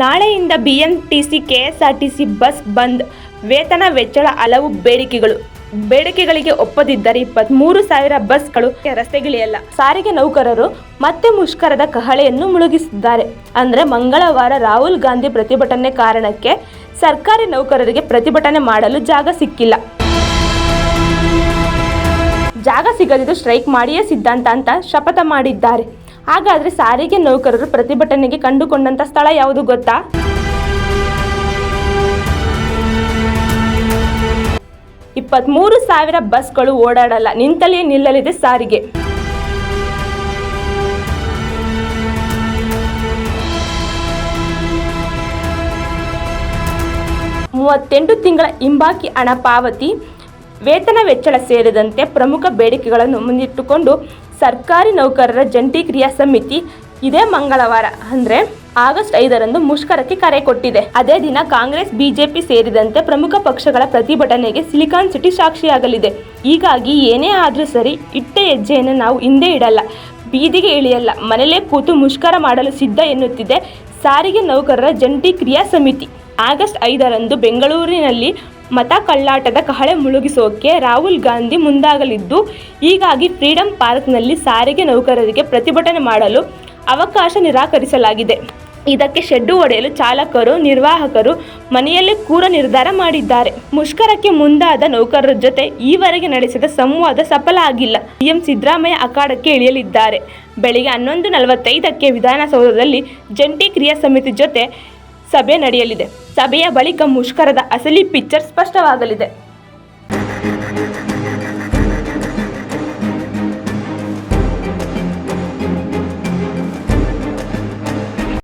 ನಾಳೆಯಿಂದ BMTC KSRTC bus ಬಂದ್ ವೇತನ ವೆಚ್ಚಳ ಹಲವು ಬೇಡಿಕೆಗಳು. ಬೇಡಿಕೆಗಳಿಗೆ ಒಪ್ಪದಿದ್ದರೆ ಇಪ್ಪತ್ಮೂರು ಸಾವಿರ ಬಸ್ಗಳು ರಸ್ತೆಗಿಳಿಯಲ್ಲ. ಸಾರಿಗೆ ನೌಕರರು ಮತ್ತೆ ಮುಷ್ಕರದ ಕಹಳೆಯನ್ನು ಮುಳುಗಿಸಿದ್ದಾರೆ. ಅಂದರೆ ಮಂಗಳವಾರ ರಾಹುಲ್ ಗಾಂಧಿ ಪ್ರತಿಭಟನೆ ಕಾರಣಕ್ಕೆ ಸರ್ಕಾರಿ ನೌಕರರಿಗೆ ಪ್ರತಿಭಟನೆ ಮಾಡಲು ಜಾಗ ಸಿಕ್ಕಿಲ್ಲ. ಜಾಗ ಸಿಗದಿದ್ದು ಸ್ಟ್ರೈಕ್ ಮಾಡಿಯೇ ಸಿದ್ಧಾಂತ ಅಂತ ಶಪಥ ಮಾಡಿದ್ದಾರೆ. ಹಾಗಾದ್ರೆ ಸಾರಿಗೆ ನೌಕರರು ಪ್ರತಿಭಟನೆಗೆ ಕಂಡುಕೊಂಡಂತ ಸ್ಥಳ ಯಾವುದು ಗೊತ್ತಾ? ಇಪ್ಪತ್ಮೂರು ಸಾವಿರ ಬಸ್ಗಳು ಓಡಾಡಲ್ಲ ನಿಂತಲೇ ನಿಲ್ಲಲಿದೆ ಸಾರಿಗೆ. ಮೂವತ್ತೆಂಟು ತಿಂಗಳ ಹಿಂಬಾಕಿ ಹಣ ಪಾವತಿ, ವೇತನ, ವೆಚ್ಚಳ ಸೇರಿದಂತೆ ಪ್ರಮುಖ ಬೇಡಿಕೆಗಳನ್ನು ಮುಂದಿಟ್ಟುಕೊಂಡು ಸರ್ಕಾರಿ ನೌಕರರ ಜಂಟಿ ಕ್ರಿಯಾ ಸಮಿತಿ ಇದೇ ಮಂಗಳವಾರ, ಅಂದರೆ ಆಗಸ್ಟ್ ಐದರಂದು ಮುಷ್ಕರಕ್ಕೆ ಕರೆ ಕೊಟ್ಟಿದೆ. ಅದೇ ದಿನ ಕಾಂಗ್ರೆಸ್, ಬಿಜೆಪಿ ಸೇರಿದಂತೆ ಪ್ರಮುಖ ಪಕ್ಷಗಳ ಪ್ರತಿಭಟನೆಗೆ ಸಿಲಿಕಾನ್ ಸಿಟಿ ಸಾಕ್ಷಿಯಾಗಲಿದೆ. ಹೀಗಾಗಿ ಏನೇ ಆದರೂ ಸರಿ ಇಟ್ಟ ಹೆಜ್ಜೆಯನ್ನು ನಾವು ಹಿಂದೆ ಇಡಲ್ಲ, ಬೀದಿಗೆ ಇಳಿಯಲ್ಲ. ಮನೆಯಲ್ಲೇ ಕೂತು ಮುಷ್ಕರ ಮಾಡಲು ಸಿದ್ಧ ಎನ್ನುತ್ತಿದೆ ಸಾರಿಗೆ ನೌಕರರ ಜಂಟಿ ಕ್ರಿಯಾ ಸಮಿತಿ. ಆಗಸ್ಟ್ ಐದರಂದು ಬೆಂಗಳೂರಿನಲ್ಲಿ ಮತ ಕಳ್ಳಾಟದ ಕಹಳೆ ಮುಳುಗಿಸೋಕೆ ರಾಹುಲ್ ಗಾಂಧಿ ಮುಂದಾಗಲಿದ್ದು, ಹೀಗಾಗಿ ಫ್ರೀಡಂ ಪಾರ್ಕ್ನಲ್ಲಿ ಸಾರಿಗೆ ನೌಕರರಿಗೆ ಪ್ರತಿಭಟನೆ ಮಾಡಲು ಅವಕಾಶ ನಿರಾಕರಿಸಲಾಗಿದೆ. ಇದಕ್ಕೆ ಶೆಡ್ಡು ಒಡೆಯಲು ಚಾಲಕರು, ನಿರ್ವಾಹಕರು ಮನೆಯಲ್ಲೇ ಕೂರ ನಿರ್ಧಾರ ಮಾಡಿದ್ದಾರೆ. ಮುಷ್ಕರಕ್ಕೆ ಮುಂದಾದ ನೌಕರರ ಜೊತೆ ಈವರೆಗೆ ನಡೆಸಿದ ಸಂವಾದ ಸಫಲ ಆಗಿಲ್ಲ. ಸಿಎಂ ಸಿದ್ದರಾಮಯ್ಯ ಅಖಾಡಕ್ಕೆ ಇಳಿಯಲಿದ್ದಾರೆ. ಬೆಳಿಗ್ಗೆ ಹನ್ನೊಂದು ನಲವತ್ತೈದಕ್ಕೆ ವಿಧಾನಸೌಧದಲ್ಲಿ ಜಂಟಿ ಕ್ರಿಯಾ ಸಮಿತಿ ಜೊತೆ ಸಭೆ ನಡೆಯಲಿದೆ. ಸಭೆಯ ಬಳಿಕ ಮುಷ್ಕರದ ಅಸಲಿ ಪಿಕ್ಚರ್ ಸ್ಪಷ್ಟವಾಗಲಿದೆ.